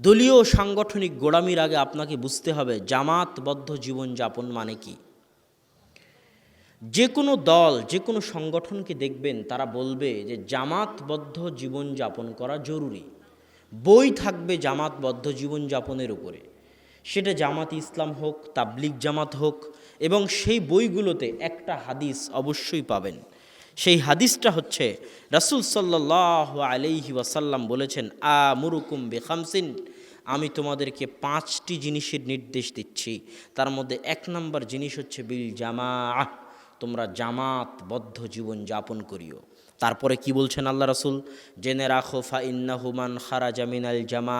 দলীয় সাংগঠনিক গোড়ামির আগে আপনাকে বুঝতে হবে জামাতবদ্ধ জীবনযাপন মানে কি। যে কোনো দল, যে কোনো সংগঠনকে দেখবেন, তারা বলবে যে জামাতবদ্ধ জীবনযাপন করা জরুরি। বই থাকবে জামাতবদ্ধ জীবনযাপনের উপরে। সেটা জামাত ইসলাম হোক, তাবলিগ জামাত হোক, এবং সেই বইগুলোতে একটা হাদিস অবশ্যই পাবেন। সেই হাদিসটা হচ্ছে রাসুল সাল্লাহ আলাইহি ওয়াসাল্লাম বলেছেন আ মুরুকুম বেখামসিন আমি তোমাদেরকে পাঁচটি জিনিসের নির্দেশ দিচ্ছি। তার মধ্যে এক নম্বর জিনিস হচ্ছে বিল জামা তোমরা জামাতবদ্ধ জীবন যাপন করিও। তারপরে কি বলছেন আল্লাহ রাসুল? জেনে রাখো ফা ইন্না হুমান খারা জামিনাল জামা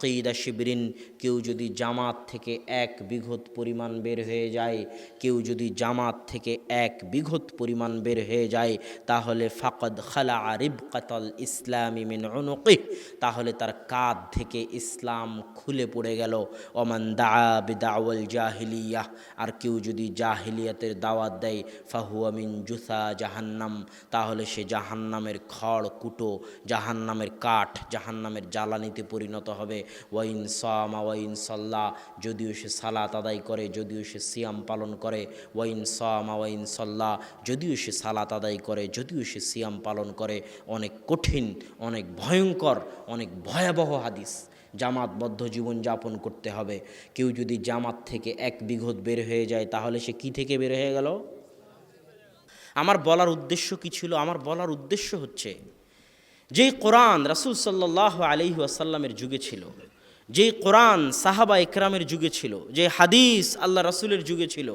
কেইদা শিবরিন, কেউ যদি জামাত থেকে এক বিঘত পরিমাণ বের হয়ে যায়, কেউ যদি জামাত থেকে এক বিঘত পরিমাণ বের হয়ে যায়, তাহলে ফাকদ খালা আরিব কাতল ইসলামী মিন অনুকি তাহলে তার কাঁধ থেকে ইসলাম খুলে পড়ে গেল। ওমান দা বিদাওয়াল জাহিলিয়া, আর কেউ যদি জাহিলিয়াতের দাওয়াত দেয়, ফাহুয়া মিন জুসা জাহান্নাম, তাহলে সে জাহান্নামের খড়, কুটো, জাহান্নামের কাঠ, জাহান্নামের জ্বালানিতে পরিণত হবে। ওয়াইন সামা, ওয়াইন সাল্লাহ যদিও সে সালাত আদায় করে, যদিও সে সিয়াম পালন করে, ওয়াইন সামা, ওয়াইন সাল্লাহ যদিও সে সালাত আদায় করে, যদিও সে সিয়াম পালন করে। অনেক কঠিন, অনেক ভয়ঙ্কর, অনেক ভয়াবহ হাদিস। জামাতবদ্ধ জীবন যাপন করতে হবে। কেউ যদি জামাত থেকে এক বিঘত বের হয়ে যায়, তাহলে সে কি থেকে বের হয়ে গেল? আমার বলার উদ্দেশ্য কি ছিল? আমার বলার উদ্দেশ্য হচ্ছে যেই কোরআন রাসুল সাল্লাহ আলহি আসাল্লামের যুগে ছিল, যেই কোরআন সাহাবা ইকরামের যুগে ছিল যে হাদিস আল্লাহ রাসুলের যুগে ছিল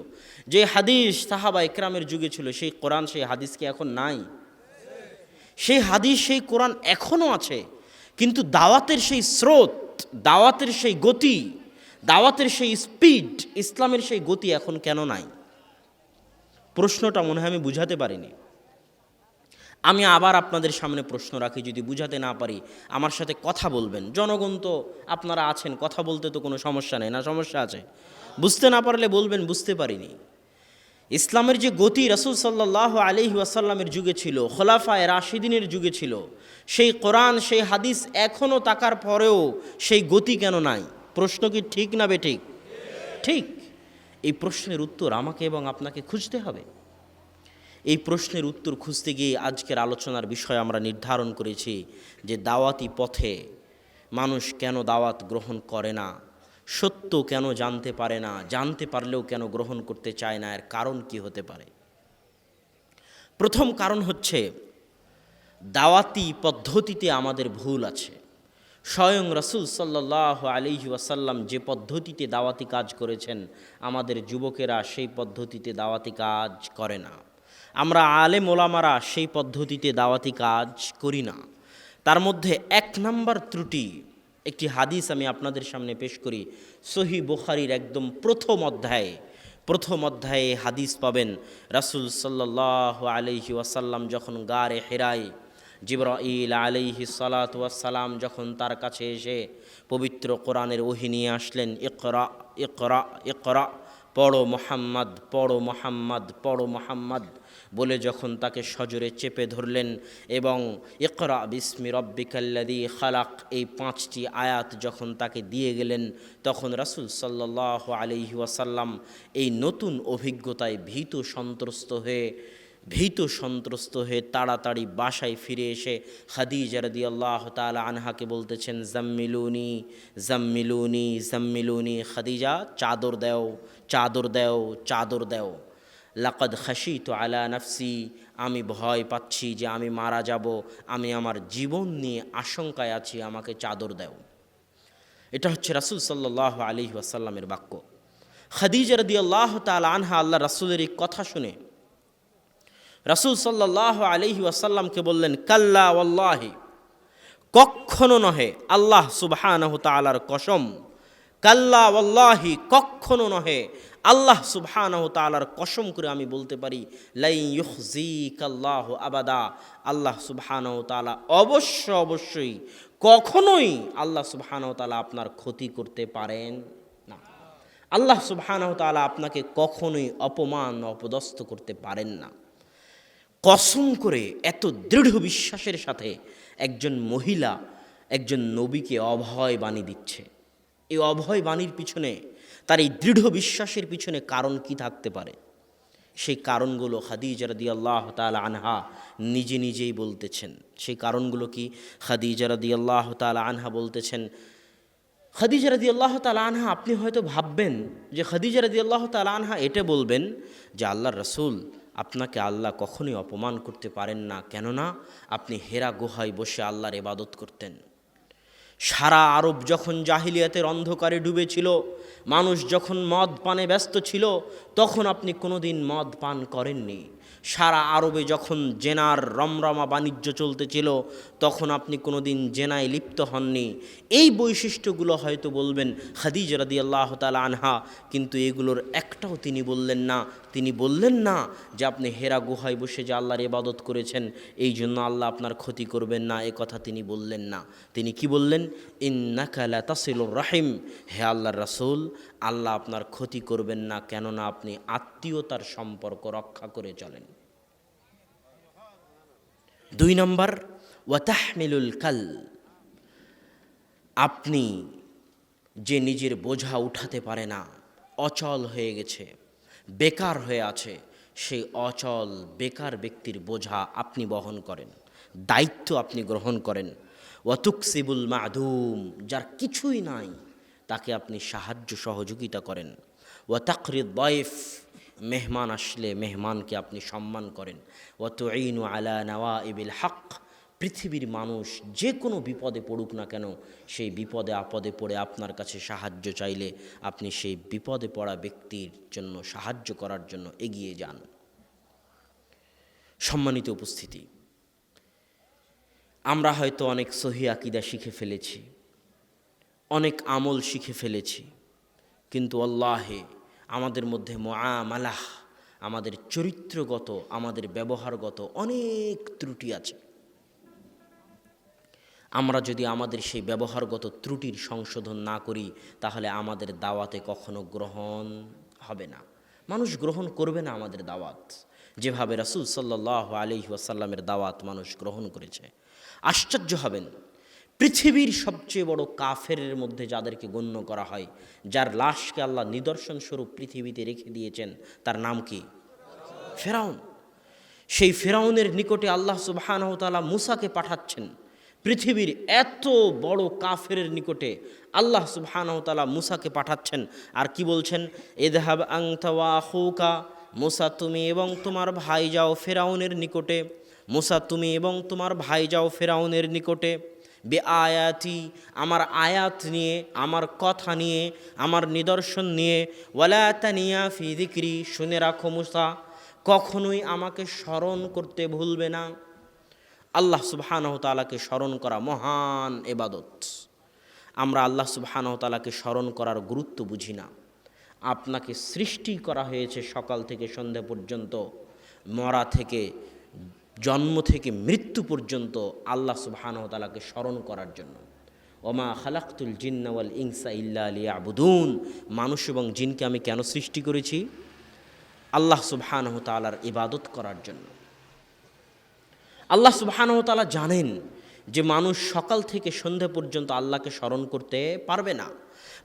যে হাদিস সাহাবা ইকরামের যুগে ছিল, সেই কোরআন, সেই হাদিস কি এখন নাই? সেই হাদিস, সেই কোরআন এখনও আছে, কিন্তু দাওয়াতের সেই স্রোত, দাওয়াতের সেই গতি, দাওয়াতের সেই স্পিড, ইসলামের সেই গতি এখন কেন নাই? প্রশ্নটা মনে হয় আমি বুঝাতে পারিনি। আমি আবার আপনাদের সামনে প্রশ্ন রাখি, যদি বুঝাতে না পারি, আমার সাথে কথা বলবেন। জনগণ তো আপনারা আছেন, কথা বলতে তো কোনো সমস্যা নেই, না সমস্যা আছে। বুঝতে না পারলে বলবেন, বুঝতে পারিনি। ইসলামের যে গতি রসুল সাল্লাহ আলহি আসাল্লামের যুগে ছিল, খোলাফায় রাশিদিনের যুগে ছিল, সেই কোরআন, সেই হাদিস এখনও তাকার পরেও সেই গতি কেন নাই? প্রশ্ন কি ঠিক না বে ঠিক ঠিক। এই প্রশ্নের উত্তর আমাকে এবং আপনাকে খুঁজতে হবে। এই প্রশ্নের উত্তর খুঁজতে গিয়ে আজকের আলোচনার বিষয় আমরা নির্ধারণ করেছি যে দাওয়াতি পথে মানুষ কেন দাওয়াত গ্রহণ করে না? সত্য কেন জানতে পারে না? জানতে পারলেও কেন গ্রহণ করতে চায় না? এর কারণ কি হতে পারে? প্রথম কারণ হচ্ছে দাওয়াতি পদ্ধতিতে আমাদের ভুল আছে। স্বয়ং রসুল সাল্লাহ আলিহি ওয়াসাল্লাম যে পদ্ধতিতে দাওয়াতি কাজ করেছেন, আমাদের যুবকেরা সেই পদ্ধতিতে দাওয়াতি কাজ করে না। আমরা আলেম ওলামারা সেই পদ্ধতিতে দাওয়াতি কাজ করি না। তার মধ্যে এক নম্বর ত্রুটি, একটি হাদিস আমি আপনাদের সামনে পেশ করি, সহি বুখারির একদম প্রথম অধ্যায়ে প্রথম অধ্যায়ে হাদিস পাবেন। রাসুল সাল্লাহ আলহি ওয়াসাল্লাম যখন গারে হেরায়, জিবরাইল আলাইহি সালাত যখন তার কাছে এসে পবিত্র কোরআনের ওহি নিয়ে আসলেন, ইকরা ইকরা ইকরা পড়ো মোহাম্মদ পড়ো মোহাম্মদ পড়ো মোহাম্মদ বলে যখন তাকে সজরে চেপে ধরলেন এবং ইকরা বিসমি রব্বিকাল্লাদি খালাক, এই পাঁচটি আয়াত যখন তাকে দিয়ে গেলেন, তখন রাসুল সাল্লাহ আলহি ওয়াসাল্লাম এই নতুন অভিজ্ঞতায় ভীত সন্ত্রস্ত হয়ে ভীত সন্ত্রস্ত হয়ে তাড়াতাড়ি বাসায় ফিরে এসে খাদিজা রদি আল্লাহ তালা আনহাকে বলতেছেন, জাম্মিলুনি জাম্মিলুনি জাম্মিলুনি, খাদিজা, চাদর দেও চাদর দেও চাদর দেও। লাকদ খাসি তো আলা নফসি, আমি ভয় পাচ্ছি যে আমি মারা যাব, আমি আমার জীবন নিয়ে আশঙ্কায় আছি, আমাকে চাদর দেও। এটা হচ্ছে রাসুল সাল্লাহ আলি ওয়াসাল্লামের বাক্য। খাদিজা রদি আল্লাহ তাল আনহা আল্লাহ রাসুলের এই কথা শুনে রাসুল সাল্লাহ আলহি ওয়াসাল্লামকে বললেন, কাল্লা ওয়াল্লাহি কখনো নহে আল্লাহ সুবহানাহু তালার কসম। কাল্লা ওয়াল্লাহি কখনো নহে আল্লাহ সুবহানাহু তালার কসম করে আমি বলতে পারি লাই ইউজি কাল্লাহ আবাদা। আল্লাহ সুবহানাহু তালা অবশ্য অবশ্যই কখনোই আল্লাহ সুবহানাহু তালা আপনার ক্ষতি করতে পারেন না। আল্লাহ সুবহানাহু তালা আপনাকে কখনোই অপমান, অপদস্থ করতে পারেন না। কসম করে এত দৃঢ় বিশ্বাসের সাথে একজন মহিলা একজন নবীকে অভয় বাণী দিচ্ছে। এই অভয় বাণীর পিছনে, তার এই দৃঢ় বিশ্বাসের পিছনে কারণ কি থাকতে পারে? সেই কারণগুলো খাদিজা রাদি আল্লাহ তাল আনহা নিজে নিজেই বলতেছেন। সেই কারণগুলো কি খাদিজা রাদি আল্লাহ তাল আনহা বলতেছেন? খাদিজা রাদি আল্লাহ তাল আনহা, আপনি হয়তো ভাববেন যে খাদিজা রাদি আল্লাহ তাল আনহা এটা বলবেন যে আল্লাহ রসুল আপনাকে আল্লাহ কখনোই অপমান করতে পারেন না, কেননা আপনি হেরা গুহায় বসে আল্লাহর এবাদত করতেন। সারা আরব যখন জাহিলিয়াতের অন্ধকারে ডুবেছিল, মানুষ যখন মদ পানে ব্যস্ত ছিল তখন আপনি কোনোদিন মদ পান করেননি। সারা আরবে যখন জেনার রমরমা বাণিজ্য চলতেছিল তখন আপনি কোনোদিন জেনায় লিপ্ত হননি। এই বৈশিষ্ট্যগুলো হয়তো বলবেন, খাদিজ রাদি আল্লাহ তালা আনহা, কিন্তু এগুলোর একটাও তিনি বললেন না। তিনি বললেন না যে আপনি হেরা গুহায় বসে যে আল্লাহর ইবাদত করেছেন, এই জন্য আল্লাহ আপনার ক্ষতি করবেন না, এ কথা তিনি বললেন না। তিনি কি বললেন? ইন্নাকালা তাসিলুর রাহিম। হে আল্লাহর রাসূল আল্লাহ আপনার ক্ষতি করবেন না কেননা আপনি আত্মীয়তার সম্পর্ক রক্ষা করে চলেন। দুই নম্বর, ওয়াতাহমিলুল কাল। আপনি যে নিজের বোঝা উঠাতে পারে না, অচল হয়ে গেছে, বেকার হয়ে আছে, সেই অচল, বেকার ব্যক্তির বোঝা আপনি বহন করেন, দায়িত্ব আপনি গ্রহণ করেন। ওয়াতুকসিবুল মাদুম, যার কিছুই নাই তাকে আপনি সাহায্য সহযোগিতা করেন। ও তাকরিদ বয়েফ মেহমান আসলে মেহমানকে আপনি সম্মান করেন। ও তো আলা নওয়া ইবিল হক, পৃথিবীর মানুষ যে কোনো বিপদে পড়ুক না কেন, সেই বিপদে আপদে পড়ে আপনার কাছে সাহায্য চাইলে আপনি সেই বিপদে পড়া ব্যক্তির জন্য সাহায্য করার জন্য এগিয়ে যান। সম্মানিত উপস্থিতি, আমরা হয়তো অনেক সহি আকিদা শিখে ফেলেছি। অনেক আমল শিখে ফেলেছি। কিন্তু আল্লাহে আমাদের মধ্যে মালাহ আমাদের চরিত্রগত, আমাদের ব্যবহারগত অনেক ত্রুটি আছে। আমরা যদি আমাদের সেই ব্যবহারগত ত্রুটির সংশোধন না করি, তাহলে আমাদের দাওয়াতে কখনো গ্রহণ হবে না। মানুষ গ্রহণ করবে না আমাদের দাওয়াত। যেভাবে রাসুল সাল্লাহ আলি ওয়াসাল্লামের দাওয়াত মানুষ গ্রহণ করেছে। আশ্চর্য হবেন পৃথিবীর সবচেয়ে বড় কাফের মধ্যে যাদেরকে গণ্য করা হয়, যার লাশকে আল্লাহ নিদর্শন স্বরূপ পৃথিবীতে রেখে দিয়েছেন, তার নাম কি? ফেরাউন। সেই ফেরাউনের নিকটে আল্লাহ সুবাহানহতালা মুসাকে পাঠাচ্ছেন। পৃথিবীর এত বড় কাফের নিকটে আল্লাহ সুবাহানহতালা মুসাকে পাঠাচ্ছেন। আর কি বলছেন? এদহাব আংতাওয়া হৌকা মুসা তুমি এবং তোমার ভাই যাও ফেরাউনের নিকটে, মুসা তুমি এবং তোমার ভাই যাও ফেরাউনের নিকটে। বে আয়াতি আমার আয়াত নিয়ে, আমার কথা নিয়ে, আমার নিদর্শন নিয়ে ওয়ালাতানিয়া ফি দিক্রি শুনে রাখো মুসা, কখনোই আমাকে স্মরণ করতে ভুলবে না। আল্লাহ সুবহানাহ স্মরণ করা মহান এবাদত। আমরা আল্লাহ সুবহানাহ স্মরণ করার গুরুত্ব বুঝি না। আপনাকে সৃষ্টি করা হয়েছে সকাল থেকে সন্ধ্যা পর্যন্ত, মরা থেকে জন্ম থেকে মৃত্যু পর্যন্ত আল্লাহ সুবহানাহ তালাকে স্মরণ করার জন্য। ওমা খালাক্তুল জিন্নাওয়াল ইনসা ইল্লা আলী আবুদুন মানুষ এবং জিনকে আমি কেন সৃষ্টি করেছি? আল্লাহ সুবহানাহ তালার ইবাদত করার জন্য। আল্লাহ সুবহানাহ তালা জানেন যে মানুষ সকাল থেকে সন্ধ্যা পর্যন্ত আল্লাহকে স্মরণ করতে পারবে না।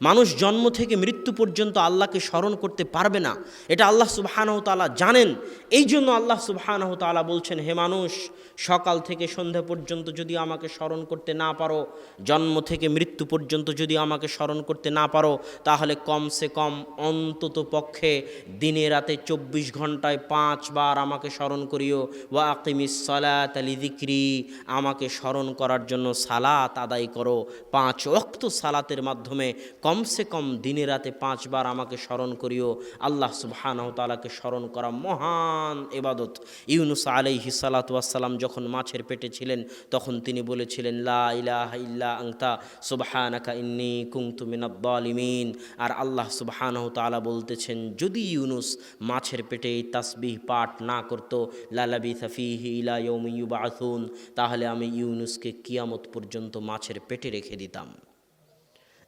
মানুষ জন্ম থেকে মৃত্যু পর্যন্ত আল্লাহকে স্মরণ করতে পারবে না। এটা আল্লাহ সুবাহানহ তালা জানেন। এই জন্য আল্লাহ সুবাহানহ তালা বলছেন, হে মানুষ, সকাল থেকে সন্ধ্যা পর্যন্ত যদি আমাকে স্মরণ করতে না পারো, জন্ম থেকে মৃত্যু পর্যন্ত যদি আমাকে স্মরণ করতে না পারো, তাহলে কমসে কম অন্তত পক্ষে দিনে রাতে চব্বিশ ঘন্টায় পাঁচবার আমাকে স্মরণ করিও। ওয়া আকিমিস সালাত আলি দিক্রি আমাকে স্মরণ করার জন্য সালাত আদায় করো। পাঁচ অক্ত সালাতের মাধ্যমে কমসে কম দিনে রাতে পাঁচবার আমাকে স্মরণ করিও। আল্লাহ সুবহানাহু তাআলাকে স্মরণ করা মহান এবাদত ইউনুস আলাইহি সালাতাম যখন মাছের পেটে ছিলেন, তখন তিনি বলেছিলেন, লা ইলাহা ইল্লা আংতা সুবহানাকা ইন্নী কুনতু মিনাদ-দালিমিন আর আল্লাহ সুবহানাহু তাআলা বলতেছেন, যদি ইউনুস মাছের পেটে এই তাসবিহ পাঠ না করত লালাবিথা ফিহি ইলা ইয়াউমি ইউবাআথুন, তাহলে আমি ইউনুসকে কিয়ামত পর্যন্ত মাছের পেটে রেখে দিতাম।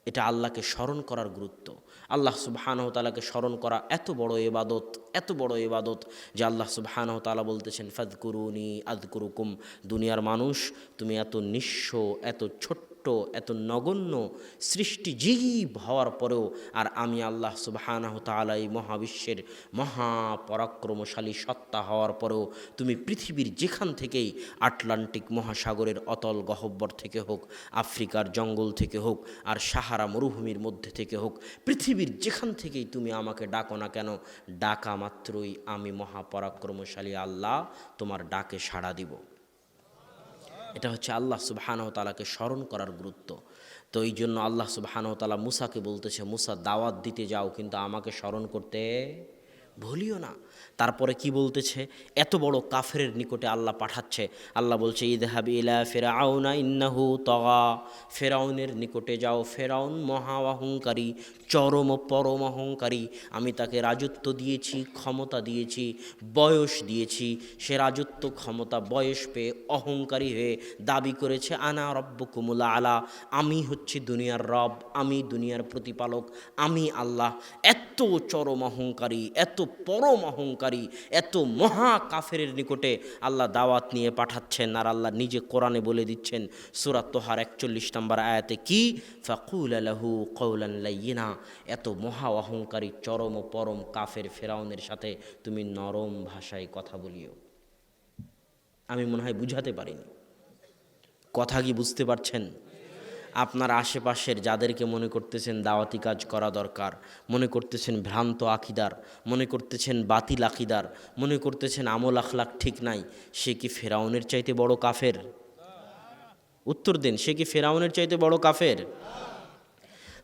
এটা আল্লাহকে স্মরণ করার গুরুত্ব। আল্লাহ সুবহানাহু তালাকে স্মরণ করা এত বড় এবাদত এত বড় এবাদত যে আল্লাহ সুবহানাহু তালা বলতেছেন ফাদ কুরুনি আদ করুকুম দুনিয়ার মানুষ, তুমি এত নিঃস্ব, এত ছোট্ট ছোট্ট, এত নগণ্য সৃষ্টিজীব হওয়ার পরেও আর আমি আল্লাহ সুবাহানাহ তালা এই মহাবিশ্বের মহাপরাক্রমশালী সত্তা হওয়ার পরেও তুমি পৃথিবীর যেখান থেকেই আটলান্টিক মহাসাগরের অতল গহব্বর থেকে হোক, আফ্রিকার জঙ্গল থেকে হোক আর সাহারা মরুভূমির মধ্যে থেকে হোক, পৃথিবীর যেখান থেকেই তুমি আমাকে ডাকো না কেন, ডাকা মাত্রই আমি মহাপরাক্রমশালী আল্লাহ তোমার ডাকে সাড়া দিব। এটা হচ্ছে আল্লাহ সুবাহানহ তালাকে স্মরণ করার গুরুত্ব। তো এই জন্য আল্লাহ সুবাহানহ তালা মুসাকে বলতেছে, মুসা, দাওয়াত দিতে যাও, কিন্তু আমাকে স্মরণ করতে ভুলিও না। তারপরে কি বলতেছে? এত বড় কাফের নিকটে আল্লাহ পাঠাচ্ছে। আল্লাহ বলছে, ইদহাবি ইলা ফেরাউনা ইন্নাহু তগা। ফেরাউনের নিকটে যাও। ফেরাউন মহা অহংকারী, চরম পরম অহংকারী। আমি তাকে রাজত্ব দিয়েছি, ক্ষমতা দিয়েছি, বয়স দিয়েছি। সে রাজত্ব ক্ষমতা, বয়স পেয়ে অহংকারী হয়ে দাবি করেছে, আনা রব্ব কুমুলা আলা। আমি হচ্ছি দুনিয়ার রব, আমি দুনিয়ার প্রতিপালক, আমি আল্লাহ। এত চরম অহংকারী, এত পরম অহংকারী এত মহা কাফের নিকটে আল্লাহ দাওয়াত নিয়ে পাঠাচ্ছেন আর আল্লাহ নিজে কোরআনে বলে দিচ্ছেন সুরাত তোহার একচল্লিশ নম্বর আয়াতে কি? ফাকুল আলাহু কৌলান এত মহা অহংকারী, চরম ও পরম কাফের ফেরাউনের সাথে তুমি নরম ভাষায় কথা বলিও। আমি মনে হয় বুঝাতে পারিনি। কথা কি বুঝতে পারছেন? আপনার আশেপাশের যাদেরকে মনে করতেছেন দাওয়াতি কাজ করা দরকার, মনে করতেছেন ভ্রান্ত আকিদার, মনে করতেছেন বাতিল আকিদার, মনে করতেছেন আমল আখলাক ঠিক নাই, সে কি ফেরাউনের চাইতে বড় কাফের? উত্তর দিন, সে কি ফেরাউনের চাইতে বড় কাফের?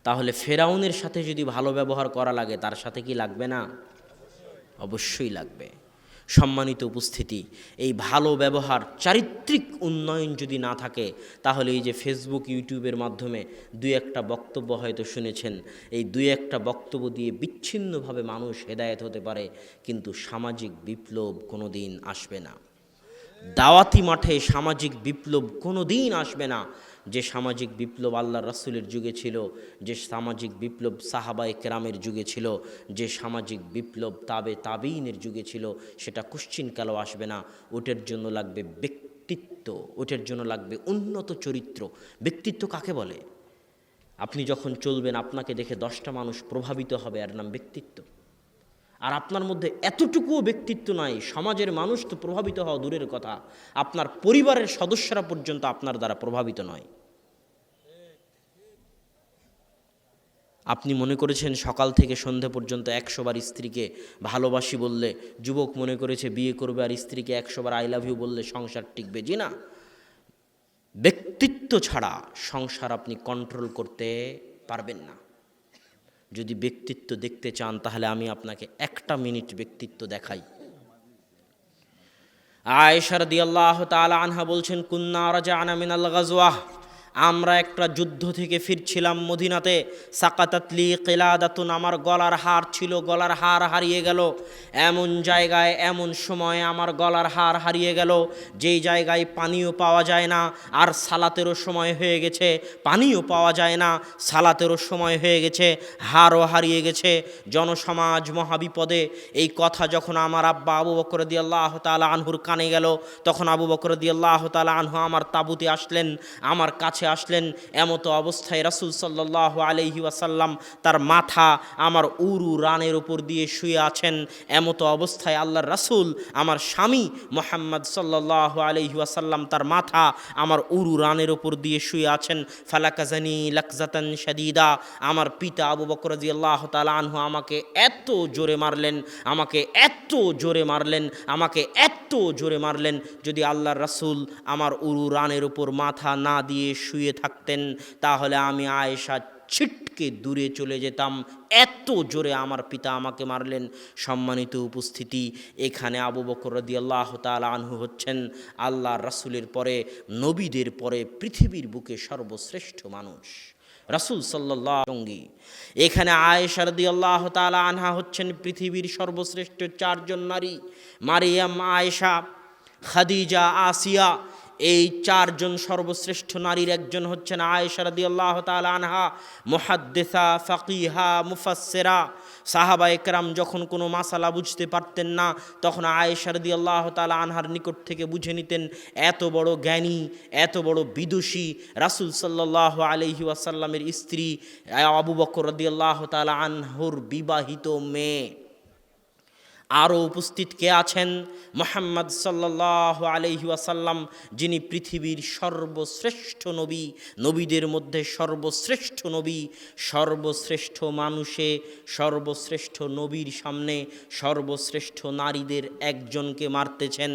তাহলে ফেরাউনের সাথে যদি ভালো ব্যবহার করা লাগে, তার সাথে কি লাগবে না? অবশ্যই লাগবে। সম্মানিত উপস্থিতি। এই ভালো ব্যবহার, চারিত্রিক উন্নয়ন যদি না থাকে, তাহলে এই যে ফেসবুক ইউটিউবের মাধ্যমে দুই একটা বক্তব্য হয়তো শুনেছেন। এই দুই একটা বক্তব্য দিয়ে বিচ্ছিন্নভাবে মানুষ হেদায়েত হতে পারে, কিন্তু সামাজিক বিপ্লব কোনো দিন আসবে না। দাওয়াতি মাঠে সামাজিক বিপ্লব কোনো দিন আসবে না। যে সামাজিক বিপ্লব আল্লাহ রাসুলের যুগে ছিল, যে সামাজিক বিপ্লব সাহাবাই কেরামের যুগে ছিল, যে সামাজিক বিপ্লব তাবে তাবিনের যুগে ছিল, সেটা কুশ্চিন কালো আসবে না। ওটার জন্য লাগবে ব্যক্তিত্ব, ওটার জন্য লাগবে উন্নত চরিত্র। ব্যক্তিত্ব কাকে বলে? আপনি যখন চলবেন, আপনাকে দেখে দশটা মানুষ প্রভাবিত হবে আর নাম ব্যক্তিত্ব। আর আপনার মধ্যে এতটুকুও ব্যক্তিত্ব নাই, সমাজের মানুষ তো প্রভাবিত হওয়া দূরের কথা। আপনার পরিবারের সদস্যরা পর্যন্ত আপনার দ্বারা প্রভাবিত নয়। আপনি মনে করেছেন সকাল থেকে সন্ধে পর্যন্ত একশোবার স্ত্রীকে ভালোবাসি বললে যুবক মনে করেছে বিয়ে করবে আর স্ত্রীকে একশোবার আই লাভ ইউ বললে সংসার টিকবে? জি না। ব্যক্তিত্ব ছাড়া সংসার আপনি কন্ট্রোল করতে পারবেন না। যদি ব্যক্তিত্ব দেখতে চান, তাহলে আমি আপনাকে একটা মিনিট ব্যক্তিত্ব দেখাই। আয়েশার দিয়াল্লাহ তালা আনহা বলছেন, কুন্না রাজা আনা মিনাল গাজওয়াহ। আমরা একটা যুদ্ধ থেকে ফিরছিলাম মদিনাতে। সাকাতাতলি কেলাদাতুন, আমার গলার হার ছিল, গলার হার হারিয়ে গেল। এমন জায়গায়, এমন সময় আমার গলার হার হারিয়ে গেল। যেই জায়গায় পানিও পাওয়া যায় না, আর সালাতেরও সময় হয়ে গেছে। পানিও পাওয়া যায় না, সালাতেরও সময় হয়ে গেছে, হারও হারিয়ে গেছে। জনসমাজ মহাবিপদে এই কথা যখন আমার আব্বা আবু বকর দি আল্লাহ তালা আনহুর কানে গেল, তখন আবু বকর দি আল্লাহ তালা আনহু আমার তাবুতে আসলেন, আমার কাছে আসলেন, এমতো অবস্থায় রাসুল সাল্লাহ আলহি তার মাথা আমার উরু রানের উপর দিয়ে শুয়ে আছেন। এমতো অবস্থায় আল্লাহর রাসুল আমার স্বামী মোহাম্মদ সাল্লাহ আলহি তার মাথা আমার উরু রানের উপর দিয়ে শুয়ে আছেন। ফালাকাজানি লাকজাতান শাদিদা, আমার পিতা আবু বকর রাজি আল্লাহ তালা আনহু আমাকে এত জোরে মারলেন, আমাকে এত জোরে মারলেন, আমাকে এত জোরে মারলেন যদি আল্লাহর রাসুল আমার উরু রানের উপর মাথা না দিয়ে শুয়ে থাকতেন, তাহলে আমি আয়েশা ছিটকে দূরে চলে যেতাম। এত জোরে আমার পিতা আমাকে মারলেন। সম্মানিত উপস্থিতি, এখানে আবু বকর আল্লাহ তালা আনহু হচ্ছেন আল্লাহ রাসুলের পরে, নবীদের পরে পৃথিবীর বুকে সর্বশ্রেষ্ঠ মানুষ। রাসুল সাল্লাহ সঙ্গী। এখানে আয়েশারদি আল্লাহ তালা আনহা হচ্ছেন পৃথিবীর সর্বশ্রেষ্ঠ চারজন নারী। মারিয়াম, আয়েশা, খাদিজা, আসিয়া, এই চারজন সর্বশ্রেষ্ঠ নারীর একজন হচ্ছেন আয়েশারদি আল্লাহ তালা আনহা। মোহাদ্দেসা, ফাকিহা, মুফাসসিরা সাহাবা একরাম যখন কোনো মাসালা বুঝতে পারতেন না, তখন আয়েশারদি আল্লাহ তালা আনহার নিকট থেকে বুঝে নিতেন, এত বড় জ্ঞানী, এত বড় বিদুষী রাসুল সাল্লাহ আলহি ওয়াসাল্লামের স্ত্রী আবু বকর রদি আল্লাহ তালা আনহুর বিবাহিত মেয়ে। আরও উপস্থিত কে আছেন? মোহাম্মদ সাল্লাহ আলহি যিনি পৃথিবীর সর্বশ্রেষ্ঠ নবী, নবীদের মধ্যে সর্বশ্রেষ্ঠ নবী, সর্বশ্রেষ্ঠ মানুষে, সর্বশ্রেষ্ঠ নবীর সামনে সর্বশ্রেষ্ঠ নারীদের একজনকে মারতেছেন।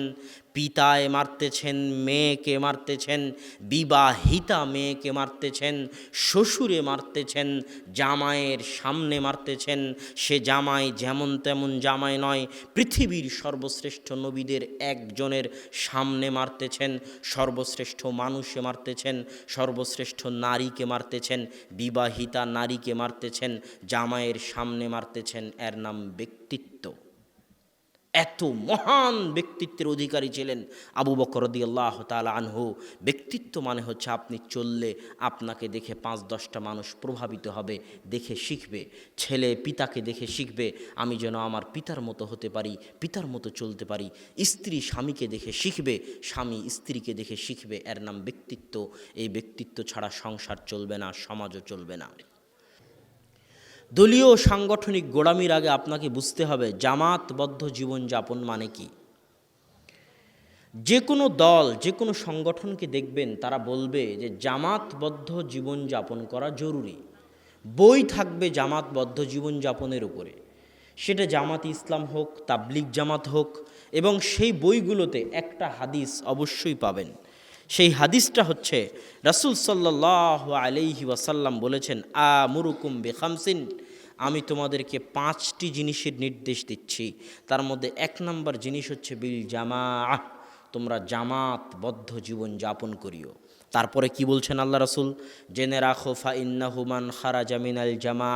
পিতায় মারতেছেন, মেয়েকে মারতেছেন, বিবাহিতা মেয়েকে মারতেছেন, শ্বশুরে মারতেছেন, জামাইয়ের সামনে মারতেছেন। সে জামাই যেমন তেমন জামাই নয়, পৃথিবীর সর্বশ্রেষ্ঠ নবীদের একজনের সামনে মারতেছেন, সর্বশ্রেষ্ঠ মানুষে মারতেছেন, সর্বশ্রেষ্ঠ নারীকে মারতেছেন, বিবাহিতা নারীকে মারতেছেন, জামাইয়ের সামনে মারতেছেন, এর নাম ব্যক্তিত্ব। এত মহান ব্যক্তিত্বের অধিকারী ছিলেন আবু বকর আল্লাহ তালা আনহু। ব্যক্তিত্ব মানে হচ্ছে আপনি চললে আপনাকে দেখে পাঁচ দশটা মানুষ প্রভাবিত হবে, দেখে শিখবে। ছেলে পিতাকে দেখে শিখবে, আমি যেন আমার পিতার মতো হতে পারি, পিতার মতো চলতে পারি। স্ত্রী স্বামীকে দেখে শিখবে, স্বামী স্ত্রীকে দেখে শিখবে। এর নাম ব্যক্তিত্ব। এই ব্যক্তিত্ব ছাড়া সংসার চলবে না, সমাজও চলবে না। দলীয় সাংগঠনিক গোড়ামির আগে আপনাকে বুঝতে হবে জামাতবদ্ধ জীবনযাপন মানে কি। যে কোনো দল, যে কোনো সংগঠনকে দেখবেন, তারা বলবে যে জামাতবদ্ধ জীবনযাপন করা জরুরি। বই থাকবে জামাতবদ্ধ জীবনযাপনের উপরে। সেটা জামাত ইসলাম হোক, তাবলিগ জামাত হোক, এবং সেই বইগুলোতে একটা হাদিস অবশ্যই পাবেন। সেই হাদিসটা হচ্ছে রাসুল সাল্লাহ আলাইহি ওয়াসাল্লাম বলেছেন আ মুরুকুম বেখামসিন আমি তোমাদেরকে পাঁচটি জিনিসের নির্দেশ দিচ্ছি। তার মধ্যে এক নম্বর জিনিস হচ্ছে বিল জামা তোমরা জামাতবদ্ধ জীবন যাপন করিও। তারপরে কি বলছেন আল্লাহ রাসুল? জেনে রাখো ফা ইন্নাহুমান খারা জামিনাল জামা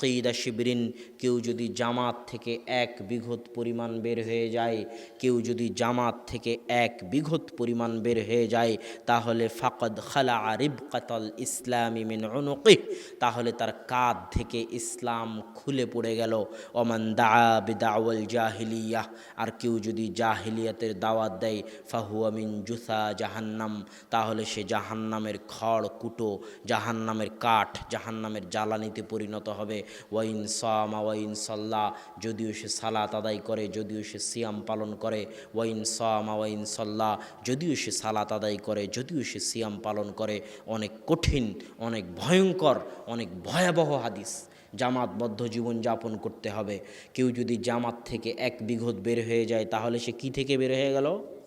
কেইদা শিবরিন, কেউ যদি জামাত থেকে এক বিঘত পরিমাণ বের হয়ে যায়, কেউ যদি জামাত থেকে এক বিঘত পরিমাণ বের হয়ে যায়, তাহলে ফাকদ খালা আরিব কাতল ইসলামী মিন অনুকিহ তাহলে তার কাঁধ থেকে ইসলাম খুলে পড়ে গেল। ওমান দা বিদাওয়াল জাহিলিয়াহ, আর কেউ যদি জাহিলিয়াতের দাওয়াত দেয়, ফাহুয়া মিন জুসা জাহান্নাম, তাহলে সে জাহান্নামের খড়, কুটো, জাহান্নামের কাঠ, জাহান্নামের জ্বালানিতে পরিণত হবে। ওয়াইন সামা, ওয়াইন সাল্লাহ যদিও সে সালাত আদায় করে, যদিও সে সিয়াম পালন করে, ওয়াইন সামা, ওয়াইন সাল্লাহ যদিও সে সালাত আদায় করে, যদিও সে সিয়াম পালন করে। অনেক কঠিন, অনেক ভয়ঙ্কর, অনেক ভয়াবহ হাদিস। জামাতবদ্ধ জীবন যাপন করতে হবে। কেউ যদি জামাত থেকে এক বিঘত বের হয়ে যায়, তাহলে সে কি থেকে বের হয়ে গেল?